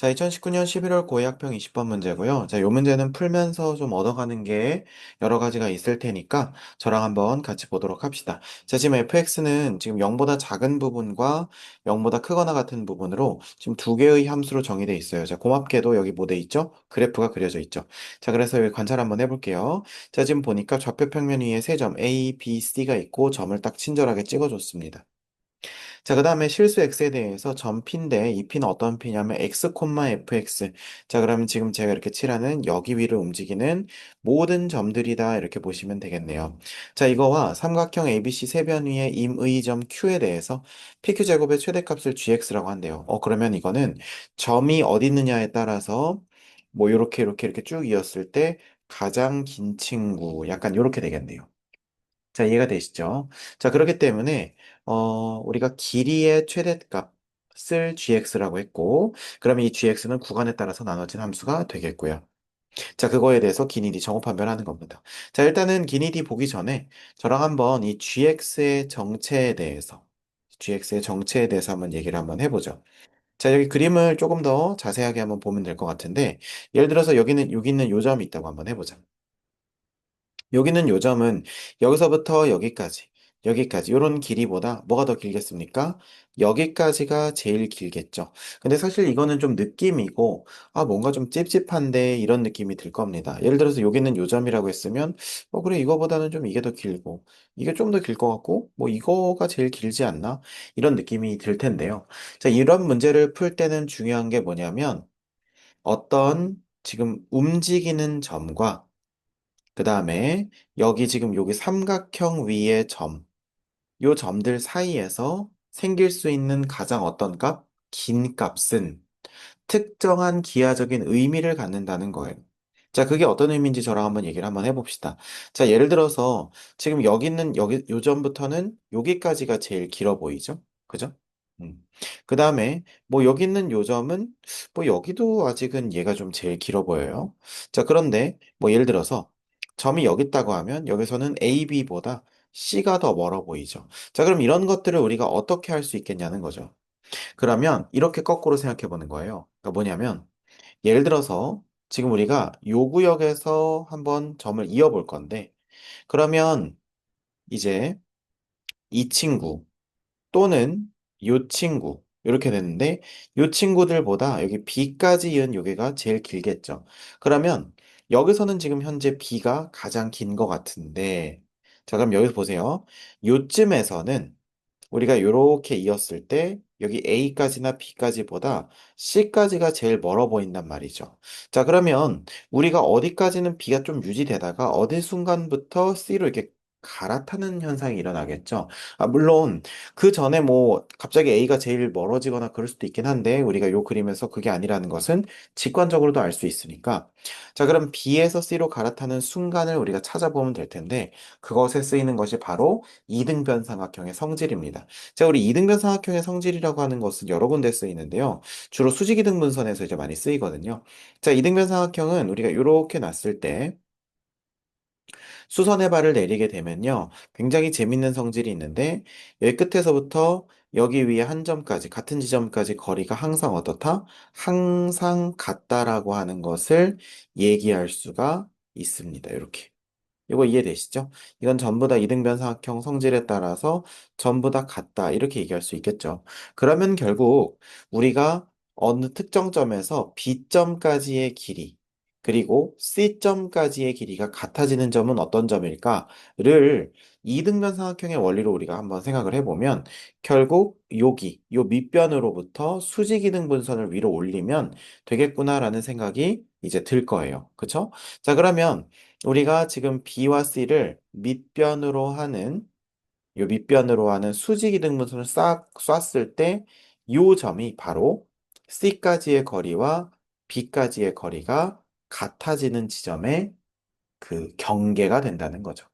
자, 2019년 11월 고의학평 20번 문제고요. 자, 요 문제는 풀면서 좀 얻어가는 게 여러 가지가 있을 테니까 저랑 한번 같이 보도록 합시다. 자, 지금 fx는 지금 0보다 작은 부분과 0보다 크거나 같은 부분으로 지금 두 개의 함수로 정의되어 있어요. 자, 고맙게도 여기 뭐 돼 있죠? 그래프가 그려져 있죠. 자, 그래서 여기 관찰 한번 해볼게요. 자, 지금 보니까 좌표 평면 위에 세 점 A, B, C가 있고 점을 딱 친절하게 찍어줬습니다. 자, 그 다음에 실수 x에 대해서 점 p인데 이 p는 어떤 p냐면 x, fx. 자, 그러면 지금 제가 이렇게 칠하는 여기 위를 움직이는 모든 점들이다 이렇게 보시면 되겠네요. 자, 이거와 삼각형 ABC 세변 위의 임의 점 q에 대해서 pq 제곱의 최대값을 gx라고 한대요. 어, 그러면 이거는 점이 어디 있느냐에 따라서 뭐 이렇게 이렇게 이렇게 쭉 이었을 때 가장 긴 친구 약간 이렇게 되겠네요. 자, 이해가 되시죠? 자, 그렇기 때문에, 어, 우리가 길이의 최대값을 gx라고 했고, 그러면 이 gx는 구간에 따라서 나눠진 함수가 되겠고요. 자, 그거에 대해서 기니디 정호 판별하는 겁니다. 자, 일단은 기니디 보기 전에 저랑 한번 이 gx의 정체에 대해서, gx의 정체에 대해서 한번 얘기를 한번 해보죠. 자, 여기 그림을 조금 더 자세하게 한번 보면 될 것 같은데, 예를 들어서 여기는, 여기 있는 요점이 있다고 한번 해보자. 여기는 요점은 여기서부터 여기까지, 여기까지, 요런 길이보다 뭐가 더 길겠습니까? 여기까지가 제일 길겠죠. 근데 사실 이거는 좀 느낌이고, 아, 뭔가 좀 찝찝한데, 이런 느낌이 들 겁니다. 예를 들어서 여기는 요점이라고 했으면, 어, 그래, 이거보다는 좀 이게 더 길고, 이게 좀 더 길 것 같고, 뭐, 이거가 제일 길지 않나? 이런 느낌이 들 텐데요. 자, 이런 문제를 풀 때는 중요한 게 뭐냐면, 어떤 지금 움직이는 점과 그 다음에 여기 지금 여기 삼각형 위의 점, 요 점들 사이에서 생길 수 있는 가장 어떤 값? 긴 값은 특정한 기하적인 의미를 갖는다는 거예요. 자, 그게 어떤 의미인지 저랑 한번 얘기를 한번 해봅시다. 자, 예를 들어서 지금 여기 있는 여기 요 점부터는 여기까지가 제일 길어 보이죠? 그죠? 음. 그 다음에 뭐 여기 있는 요 점은 뭐 여기도 아직은 얘가 좀 제일 길어 보여요. 자, 그런데 뭐 예를 들어서 점이 여기 있다고 하면 여기서는 AB보다 C가 더 멀어 보이죠. 자, 그럼 이런 것들을 우리가 어떻게 할 수 있겠냐는 거죠. 그러면 이렇게 거꾸로 생각해 보는 거예요. 그러니까 뭐냐면 예를 들어서 지금 우리가 요 구역에서 한번 점을 이어 볼 건데 그러면 이제 이 친구 또는 요 친구 이렇게 됐는데 요 친구들보다 여기 B까지 이은 요게가 제일 길겠죠. 그러면 여기서는 지금 현재 B가 가장 긴 것 같은데 자 그럼 여기서 보세요. 요쯤에서는 우리가 이렇게 이었을 때 여기 A까지나 B까지보다 C까지가 제일 멀어 보인단 말이죠. 자, 그러면 우리가 어디까지는 B가 좀 유지되다가 어느 순간부터 C로 이렇게 갈아타는 현상이 일어나겠죠. 아, 물론 그 전에 뭐 갑자기 A가 제일 멀어지거나 그럴 수도 있긴 한데 우리가 요 그림에서 그게 아니라는 것은 직관적으로도 알 수 있으니까. 자, 그럼 B에서 C로 갈아타는 순간을 우리가 찾아보면 될 텐데 그것에 쓰이는 것이 바로 이등변 삼각형의 성질입니다. 자, 우리 이등변 삼각형의 성질이라고 하는 것은 여러 군데 쓰이는데요. 주로 수직이등분선에서 이제 많이 쓰이거든요. 자, 이등변 삼각형은 우리가 이렇게 놨을 때 수선의 발을 내리게 되면요. 굉장히 재밌는 성질이 있는데 여기 끝에서부터 여기 위에 한 점까지 같은 지점까지 거리가 항상 어떻다? 항상 같다라고 하는 것을 얘기할 수가 있습니다. 이렇게. 이거 이해되시죠? 이건 전부 다 이등변 삼각형 성질에 따라서 전부 다 같다. 이렇게 얘기할 수 있겠죠. 그러면 결국 우리가 어느 특정 점에서 B점까지의 길이, 그리고 C점까지의 길이가 같아지는 점은 어떤 점일까?를 이등변 삼각형의 원리로 우리가 한번 생각을 해보면 결국 여기, 요 밑변으로부터 수직이등 분선을 위로 올리면 되겠구나라는 생각이 이제 들 거예요. 그쵸? 자, 그러면 우리가 지금 B와 C를 밑변으로 하는 요 밑변으로 하는 수직이등 분선을 싹 쐈을 때 요 점이 바로 C까지의 거리와 B까지의 거리가 같아지는 지점의 그 경계가 된다는 거죠.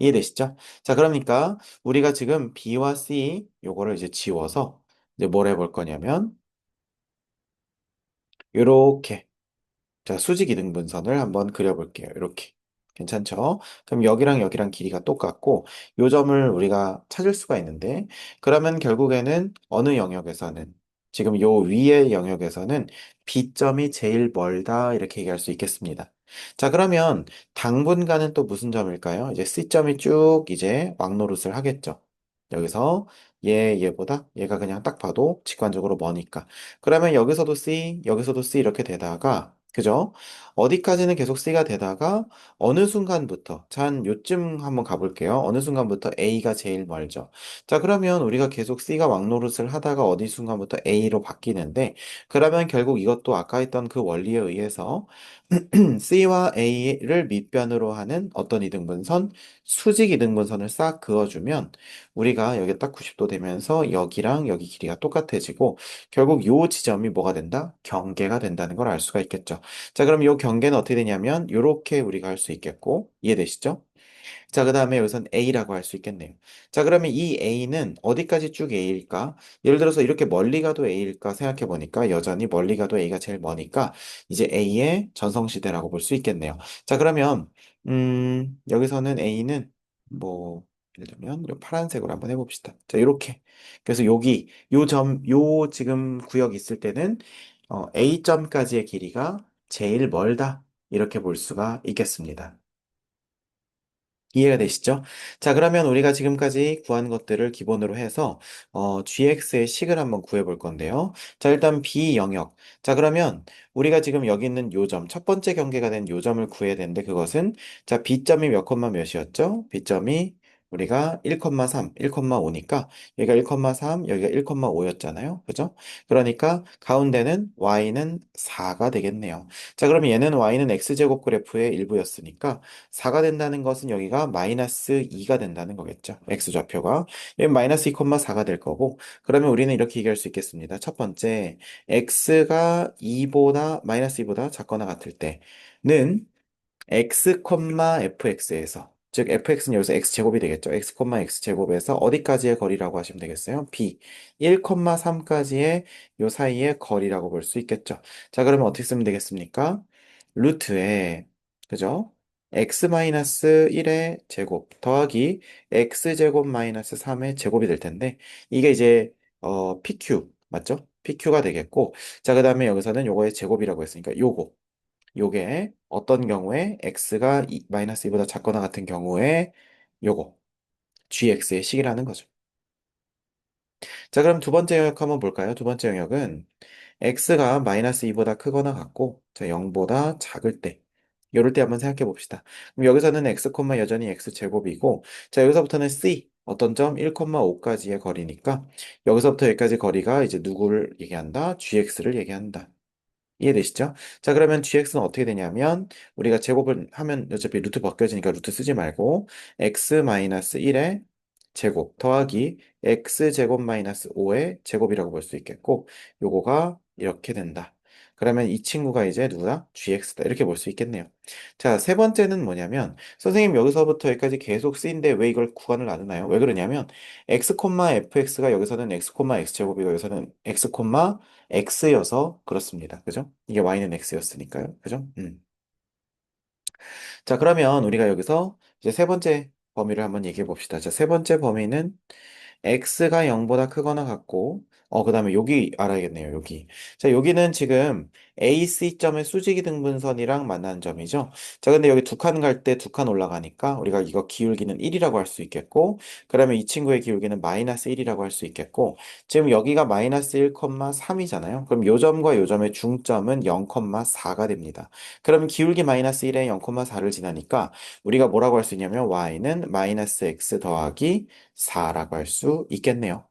이해되시죠? 자, 그러니까 우리가 지금 B와 C 요거를 이제 지워서 이제 뭘 해볼 거냐면 요렇게 자, 수직 이등분선을 한번 그려볼게요. 이렇게. 괜찮죠? 그럼 여기랑 여기랑 길이가 똑같고 요 점을 우리가 찾을 수가 있는데 그러면 결국에는 어느 영역에서는 지금 요 위의 영역에서는 B점이 제일 멀다 이렇게 얘기할 수 있겠습니다. 자, 그러면 당분간은 또 무슨 점일까요? 이제 C점이 쭉 이제 왕노릇을 하겠죠. 여기서 얘, 얘보다 얘가 그냥 딱 봐도 직관적으로 머니까. 그러면 여기서도 C, 여기서도 C 이렇게 되다가 그죠? 어디까지는 계속 C가 되다가 어느 순간부터, 자, 한 요쯤 한번 가볼게요. 어느 순간부터 A가 제일 멀죠. 자, 그러면 우리가 계속 C가 왕노릇을 하다가 어디 순간부터 A로 바뀌는데, 그러면 결국 이것도 아까 했던 그 원리에 의해서 C와 A를 밑변으로 하는 어떤 이등분선, 수직 이등분선을 싹 그어주면 우리가 여기 딱 90도 되면서 여기랑 여기 길이가 똑같아지고 결국 요 지점이 뭐가 된다? 경계가 된다는 걸 알 수가 있겠죠. 자, 그럼 요 경계는 어떻게 되냐면 요렇게 우리가 할 수 있겠고 이해되시죠? 자, 그 다음에 여기선 A라고 할 수 있겠네요. 자, 그러면 이 A는 어디까지 쭉 A일까? 예를 들어서 이렇게 멀리 가도 A일까 생각해 보니까 여전히 멀리 가도 A가 제일 머니까 이제 A의 전성시대라고 볼 수 있겠네요. 자, 그러면 음, 여기서는 A는 뭐 예를 들면 이 파란색으로 한번 해봅시다. 자, 이렇게. 그래서 여기 요 점, 요 지금 구역 있을 때는 어, A점까지의 길이가 제일 멀다. 이렇게 볼 수가 있겠습니다. 이해가 되시죠? 자, 그러면 우리가 지금까지 구한 것들을 기본으로 해서 어, gx의 식을 한번 구해 볼 건데요. 자, 일단 b 영역. 자, 그러면 우리가 지금 여기 있는 요점, 첫 번째 경계가 된 요점을 구해야 되는데 그것은 자, b점이 몇 콤마 몇이었죠? b점이 우리가 1,3, 1,5니까 여기가 1,3, 여기가 1,5였잖아요. 그죠? 그러니까 가운데는 y는 4가 되겠네요. 자, 그러면 얘는 y는 x제곱 그래프의 일부였으니까 4가 된다는 것은 여기가 마이너스 2가 된다는 거겠죠. x좌표가. 여기 마이너스 2,4가 될 거고 그러면 우리는 이렇게 얘기할 수 있겠습니다. 첫 번째, x가 2보다 마이너스 2보다 작거나 같을 때는 x, fx에서 즉 fx는 여기서 x제곱이 되겠죠. x, x제곱에서 어디까지의 거리라고 하시면 되겠어요? b 1,3까지의 요 사이의 거리라고 볼 수 있겠죠. 자, 그러면 어떻게 쓰면 되겠습니까? 루트에 그죠? x-1의 제곱 더하기 x제곱 마이너스 3의 제곱이 될 텐데 이게 이제 어 pq 맞죠? pq가 되겠고 자, 그 다음에 여기서는 요거의 제곱이라고 했으니까 요거 요게 어떤 경우에 x가 이- 마이너스 2보다 작거나 같은 경우에 요거 gx의 식이라는 거죠. 자, 그럼 두 번째 영역 한번 볼까요? 두 번째 영역은 x가 마이너스 2보다 크거나 같고 자, 0보다 작을 때 요럴 때 한번 생각해 봅시다. 그럼 여기서는 x, 여전히 x제곱이고 자, 여기서부터는 c 어떤 점 1,5까지의 거리니까 여기서부터 여기까지 거리가 이제 누구를 얘기한다? gx를 얘기한다. 이해되시죠? 자, 그러면 gx는 어떻게 되냐면 우리가 제곱을 하면 어차피 루트 벗겨지니까 루트 쓰지 말고 x-1의 제곱 더하기 x제곱 마이너스 5의 제곱이라고 볼 수 있겠고 요거가 이렇게 된다. 그러면 이 친구가 이제 누구다? gx다. 이렇게 볼 수 있겠네요. 자, 세 번째는 뭐냐면 선생님 여기서부터 여기까지 계속 쓰인데 왜 이걸 구간을 나누나요? 왜 그러냐면 x, fx가 여기서는 x, x제곱이고 여기서는 x, x여서 그렇습니다. 그죠? 이게 y는 x였으니까요. 그죠? 음. 자, 그러면 우리가 여기서 이제 세 번째 범위를 한번 얘기해 봅시다. 자, 세 번째 범위는 x가 0보다 크거나 같고 어, 그 다음에 여기 알아야겠네요. 여기. 자, 여기는 지금 AC점의 수직이 등분선이랑 만나는 점이죠. 자, 근데 여기 두 칸 갈 때 두 칸 올라가니까 우리가 이거 기울기는 1이라고 할 수 있겠고, 그러면 이 친구의 기울기는 마이너스 1이라고 할 수 있겠고, 지금 여기가 마이너스 1,3이잖아요. 그럼 요 점과 요 점의 중점은 0,4가 됩니다. 그러면 기울기 마이너스 1에 0,4를 지나니까 우리가 뭐라고 할 수 있냐면 y는 마이너스 x 더하기 4라고 할 수 있겠네요.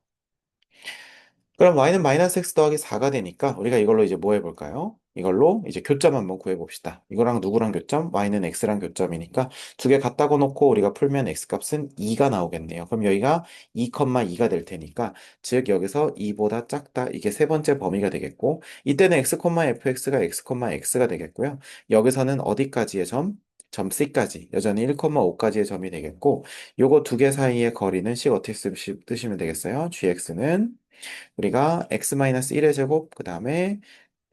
그럼 y는 마이너스 x 더하기 4가 되니까 우리가 이걸로 이제 뭐 해볼까요? 이걸로 이제 교점 한번 구해봅시다. 이거랑 누구랑 교점? y는 x랑 교점이니까 두개 갖다고 놓고 우리가 풀면 x 값은 2가 나오겠네요. 그럼 여기가 2,2가 될 테니까 즉 여기서 2보다 작다. 이게 세 번째 범위가 되겠고 이때는 x, fx가 x, x가 되겠고요. 여기서는 어디까지의 점? 점 C까지 여전히 1,5까지의 점이 되겠고 요거 두 개 사이의 거리는 식 어떻게 쓰시, 쓰시면 되겠어요? gx는 우리가 x-1의 제곱, 그 다음에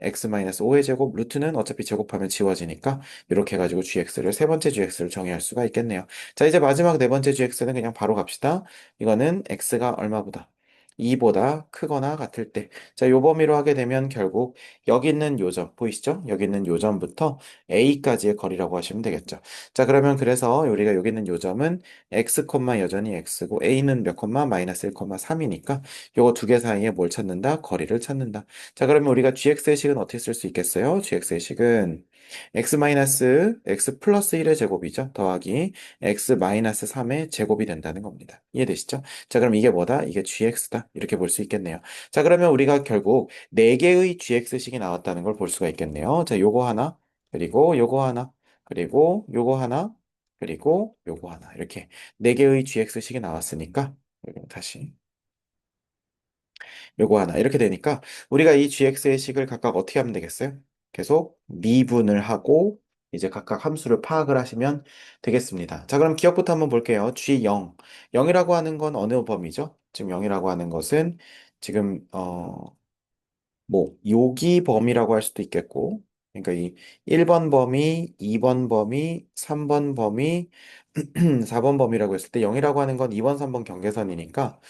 x-5의 제곱, 루트는 어차피 제곱하면 지워지니까 이렇게 해가지고 gx를 세 번째 gx를 정의할 수가 있겠네요. 자, 이제 마지막 네 번째 gx는 그냥 바로 갑시다. 이거는 x가 얼마보다? 2보다 크거나 같을 때. 자, 요 범위로 하게 되면 결국 여기 있는 요점, 보이시죠? 여기 있는 요점부터 A까지의 거리라고 하시면 되겠죠. 자, 그러면 그래서 우리가 여기 있는 요점은 x, 여전히 x고 A는 몇 콤마 마이너스 1,3이니까 요거 두 개 사이에 뭘 찾는다? 거리를 찾는다. 자, 그러면 우리가 gx의 식은 어떻게 쓸 수 있겠어요? gx의 식은 x 마이너스 x 플러스 1의 제곱이죠. 더하기 x 마이너스 3의 제곱이 된다는 겁니다. 이해되시죠? 자, 그럼 이게 뭐다? 이게 gx다. 이렇게 볼 수 있겠네요. 자, 그러면 우리가 결국 4개의 gx식이 나왔다는 걸 볼 수가 있겠네요. 자, 요거 하나, 그리고 요거 하나, 그리고 요거 하나, 그리고 요거 하나. 이렇게 4개의 gx식이 나왔으니까 다시 요거 하나 이렇게 되니까 우리가 이 gx의 식을 각각 어떻게 하면 되겠어요? 계속 미분을 하고 이제 각각 함수를 파악을 하시면 되겠습니다. 자, 그럼 기억부터 한번 볼게요. g0. 0이라고 하는 건 어느 범위죠? 지금 0이라고 하는 것은 지금 어 뭐 여기 범위라고 할 수도 있겠고 그러니까 이 1번 범위, 2번 범위, 3번 범위, 4번 범위라고 했을 때 0이라고 하는 건 2번, 3번 경계선이니까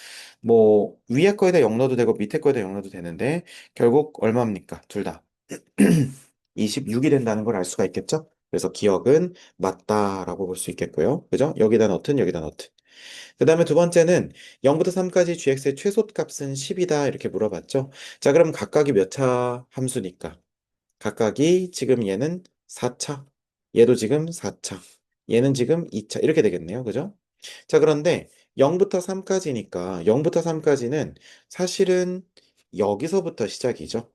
뭐 위에 거에다 0 넣어도 되고 밑에 거에다 0 넣어도 되는데 결국 얼마입니까? 둘 다. 26이 된다는 걸 알 수가 있겠죠? 그래서 기억은 맞다라고 볼 수 있겠고요. 그죠? 여기다 넣든 여기다 넣든. 그 다음에 두 번째는 0부터 3까지 gx의 최소값은 10이다 이렇게 물어봤죠. 자, 그럼 각각이 몇 차 함수니까? 각각이 지금 얘는 4차, 얘도 지금 4차, 얘는 지금 2차 이렇게 되겠네요. 그죠? 자, 그런데 0부터 3까지니까 0부터 3까지는 사실은 여기서부터 시작이죠.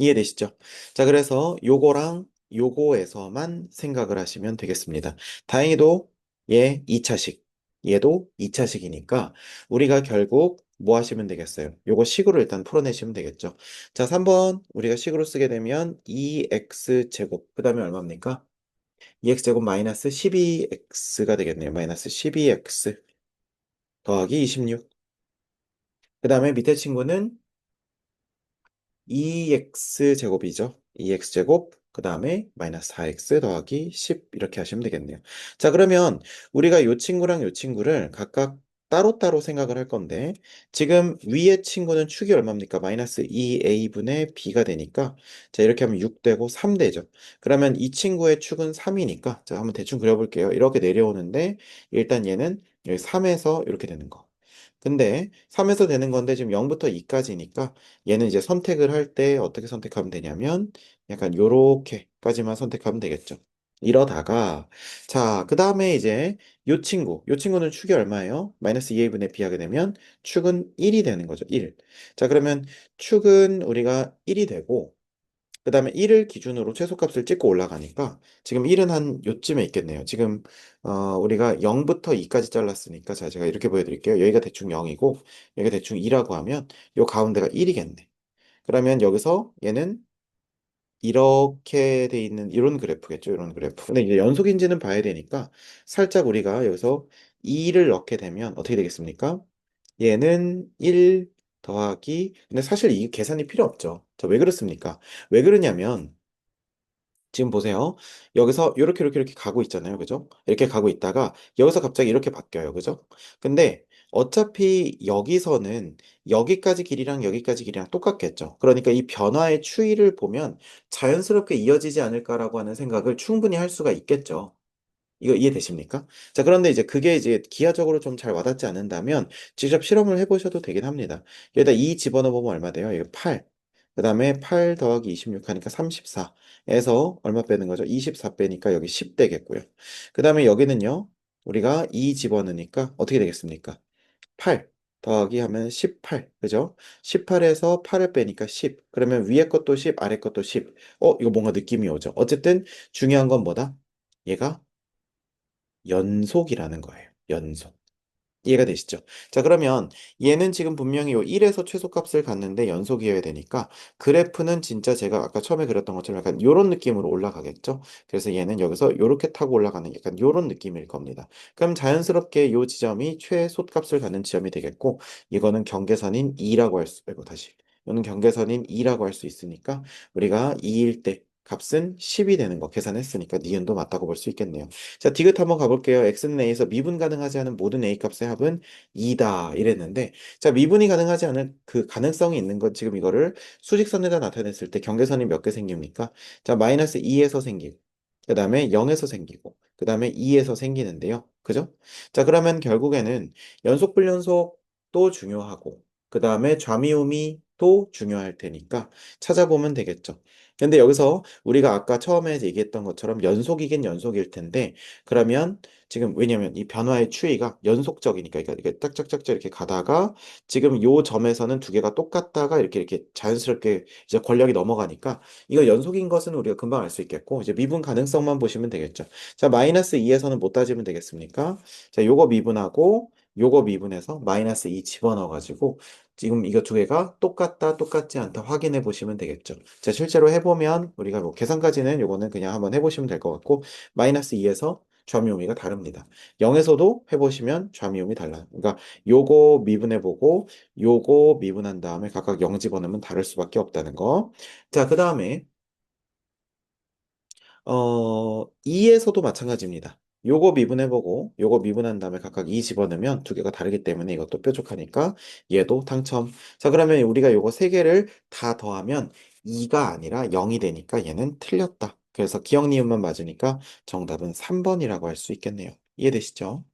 이해되시죠? 자, 그래서 요거랑 요거에서만 생각을 하시면 되겠습니다. 다행히도 얘 2차식, 얘도 2차식이니까 우리가 결국 뭐 하시면 되겠어요? 요거 식으로 일단 풀어내시면 되겠죠. 자, 3번 우리가 식으로 쓰게 되면 2x제곱, 그 다음에 얼마입니까? 2x제곱 마이너스 12x가 되겠네요. 마이너스 12x 더하기 26. 그 다음에 밑에 친구는 2x제곱이죠. 2x제곱, 그 다음에 마이너스 4x 더하기 10 이렇게 하시면 되겠네요. 자, 그러면 우리가 이 친구랑 이 친구를 각각 따로따로 생각을 할 건데 지금 위의 친구는 축이 얼마입니까? 마이너스 2a분의 b가 되니까 자 이렇게 하면 6 되고 3 되죠. 그러면 이 친구의 축은 3이니까 자 한번 대충 그려볼게요. 이렇게 내려오는데 일단 얘는 여기 3에서 이렇게 되는 거. 근데 3에서 되는 건데 지금 0부터 2까지니까 얘는 이제 선택을 할 때 어떻게 선택하면 되냐면 약간 요렇게까지만 선택하면 되겠죠. 이러다가 자, 그 다음에 이제 요 친구, 요 친구는 축이 얼마예요? 마이너스 2a분의 b 하게 되면 축은 1이 되는 거죠. 1. 자, 그러면 축은 우리가 1이 되고 그 다음에 1을 기준으로 최소값을 찍고 올라가니까 지금 1은 한 요쯤에 있겠네요. 지금 어, 우리가 0부터 2까지 잘랐으니까 자 제가 이렇게 보여드릴게요. 여기가 대충 0이고 여기가 대충 2라고 하면 요 가운데가 1이겠네. 그러면 여기서 얘는 이렇게 돼 있는 이런 그래프겠죠. 이런 그래프. 근데 이제 연속인지는 봐야 되니까 살짝 우리가 여기서 2를 넣게 되면 어떻게 되겠습니까? 얘는 1 더하기 근데 사실 이 계산이 필요 없죠. 자, 왜 그렇습니까? 왜 그러냐면 지금 보세요. 여기서 이렇게 이렇게 이렇게 가고 있잖아요. 그죠? 이렇게 가고 있다가 여기서 갑자기 이렇게 바뀌어요. 그죠? 근데 어차피 여기서는 여기까지 길이랑 여기까지 길이랑 똑같겠죠. 그러니까 이 변화의 추이를 보면 자연스럽게 이어지지 않을까라고 하는 생각을 충분히 할 수가 있겠죠. 이거 이해되십니까? 자, 그런데 이제 그게 이제 기하적으로 좀 잘 와닿지 않는다면 직접 실험을 해보셔도 되긴 합니다. 여기다 2 집어넣어보면 얼마 돼요? 이거 8. 그 다음에 8 더하기 26 하니까 34에서 얼마 빼는 거죠? 24 빼니까 여기 10 되겠고요. 그 다음에 여기는요, 우리가 2 집어넣으니까 어떻게 되겠습니까? 8 더하기 하면 18, 그죠? 18에서 8을 빼니까 10. 그러면 위에 것도 10, 아래 것도 10. 어, 이거 뭔가 느낌이 오죠? 어쨌든 중요한 건 뭐다? 얘가 연속이라는 거예요. 연속. 이해가 되시죠? 자, 그러면 얘는 지금 분명히 요 1에서 최소값을 갖는데 연속이어야 되니까 그래프는 진짜 제가 아까 처음에 그렸던 것처럼 약간 요런 느낌으로 올라가겠죠? 그래서 얘는 여기서 요렇게 타고 올라가는 약간 요런 느낌일 겁니다. 그럼 자연스럽게 요 지점이 최소값을 갖는 지점이 되겠고 이거는 경계선인 2라고 할 수, 이고 다시. 이거는 경계선인 2라고 할 수 있으니까 우리가 2일 때 값은 10이 되는 거 계산했으니까 니은도 맞다고 볼 수 있겠네요. 자, 디귿 한번 가볼게요. x는 a에서 미분 가능하지 않은 모든 a 값의 합은 2다 이랬는데 자, 미분이 가능하지 않은 그 가능성이 있는 건 지금 이거를 수직선에다 나타냈을 때 경계선이 몇 개 생깁니까? 자, 마이너스 2에서 생기고 그 다음에 0에서 생기고 그 다음에 2에서 생기는데요. 그죠? 자, 그러면 결국에는 연속 불연속도 중요하고 그 다음에 좌미우미 또 중요할 테니까 찾아보면 되겠죠. 근데 여기서 우리가 아까 처음에 얘기했던 것처럼 연속이긴 연속일 텐데 그러면 지금 왜냐면 이 변화의 추이가 연속적이니까 그러니까 이게 딱짝짝짝 이렇게 가다가 지금 요 점에서는 두 개가 똑같다가 이렇게 이렇게 자연스럽게 이제 권력이 넘어가니까 이거 연속인 것은 우리가 금방 알 수 있겠고 이제 미분 가능성만 보시면 되겠죠. 자, 마이너스 2에서는 못 따지면 되겠습니까? 자, 요거 미분하고 요거 미분해서 마이너스 2 집어넣어 가지고 지금 이거 두 개가 똑같다, 똑같지 않다 확인해 보시면 되겠죠. 자, 실제로 해보면 우리가 뭐 계산까지는 요거는 그냥 한번 해보시면 될 것 같고 마이너스 2에서 좌미우미가 다릅니다. 0에서도 해보시면 좌미우미 달라요. 그러니까 요거 미분해보고 요거 미분한 다음에 각각 0 집어넣으면 다를 수밖에 없다는 거. 자, 그 다음에 어, 2에서도 마찬가지입니다. 요거 미분해보고 요거 미분한 다음에 각각 2 집어넣으면 두 개가 다르기 때문에 이것도 뾰족하니까 얘도 당첨. 자, 그러면 우리가 요거 세 개를 다 더하면 2가 아니라 0이 되니까 얘는 틀렸다. 그래서 기억 니은만 맞으니까 정답은 3번이라고 할 수 있겠네요. 이해되시죠?